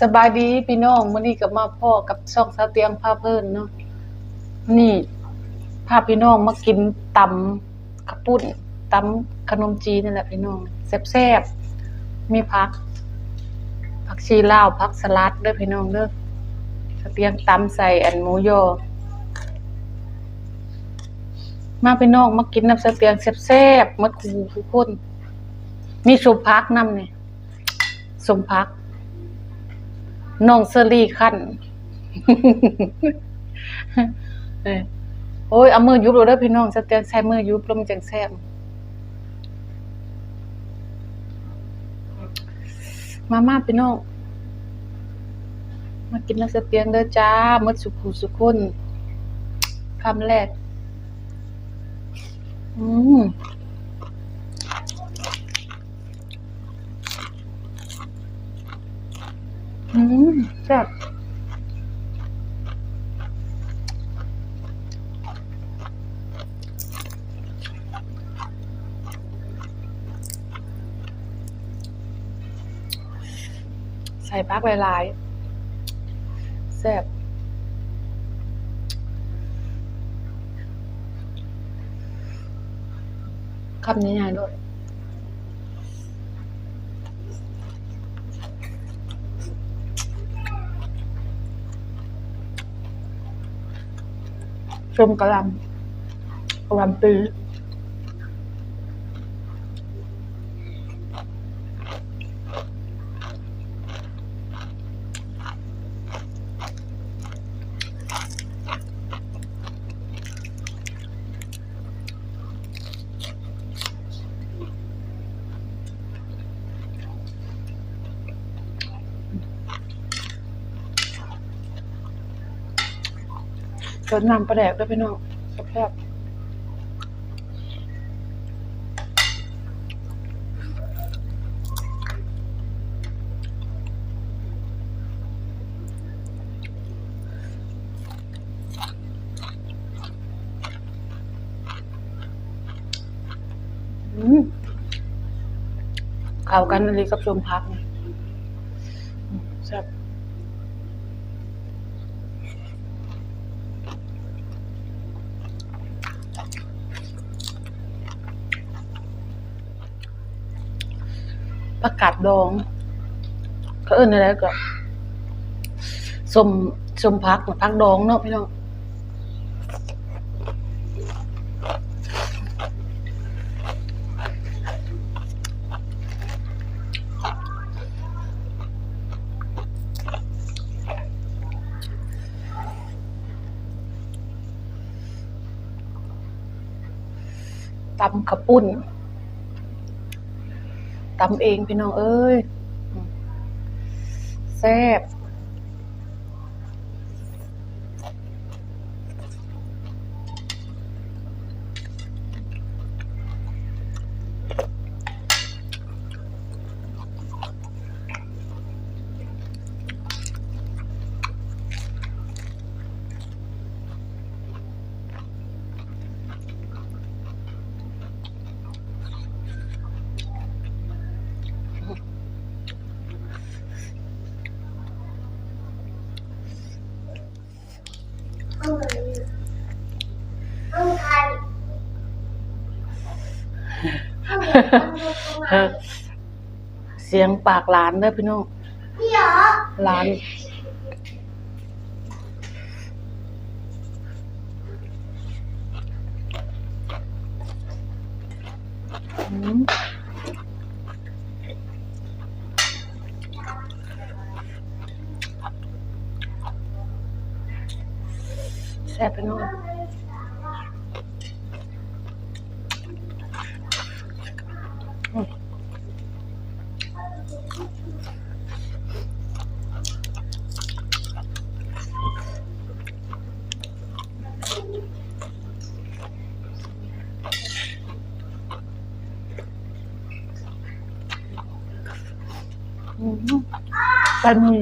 สบายดีพี่น้องมื้อนี้ก็มาพ่อกับช่องสาวเตียงพาเพิ่นเนาะนี่พาพี่น้องมากินตำข้าวปุ้นตำขนมจีนนี่แหละพี่น้องแซ่บๆมีผัก ผักชีลาวผักสลัดเด้อพี่น้องเด้อสาเตียงตำใส่อันหมูยอมาพี่น้องมากินน้ำสาเตียงแซ่บๆหมดคู่ทุกคนมีสมพักน้ำเนี่ยสมพัก น้องเซรี่ขั้นเอ้ยโอ้ยเอามือยุบเลยเด้อพี่น้องสเตียนใช้มือยุบลมจังแซ่มามาพี่น้องมากินน้ำสเตียงเด้อจ้ามดสุขุสุขคนคำแรก อืม อืมแซ่บใส่พักหลายๆแซ่บคำนี้ใหญ่ด้วย ชมกะหลำกะหลำปี เกิดน้ำปลาแดกด้วยพี่น้องแซ่บๆอืมเข้ากันเลยกับชมพักนี่อืมแซ่บ ผักกาดดอง เขาเอิ้นอะไรก็สมสมพักผักดองเนาะพี่น้องตำขปุ้น ตำเองพี่น้องเอ้ยแซ่บ เสียงปากหลานเด้อพี่น้องหลานแซ่บพี่น้องอืม อืมใส่มือ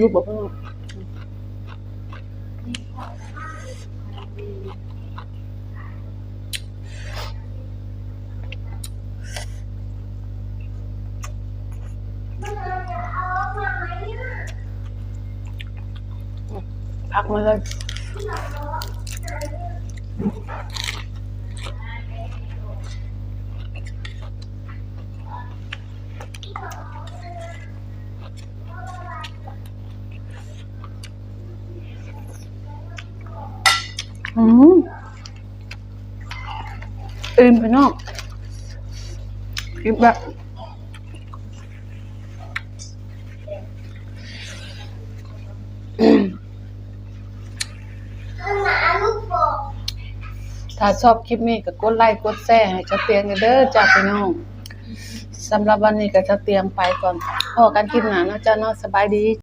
อืมอิ่มไปนอกอิ่มแบบถ้าชอบคลิปนี้ก็กดไลค์กดแชร์ให้เจ้าเตียงเด้อจ้าพี่น้องสำหรับวันนี้ก็จ้าเตียงไปก่อนพอกันคลิปหน้าเนาะจ้าเนาะสบายดี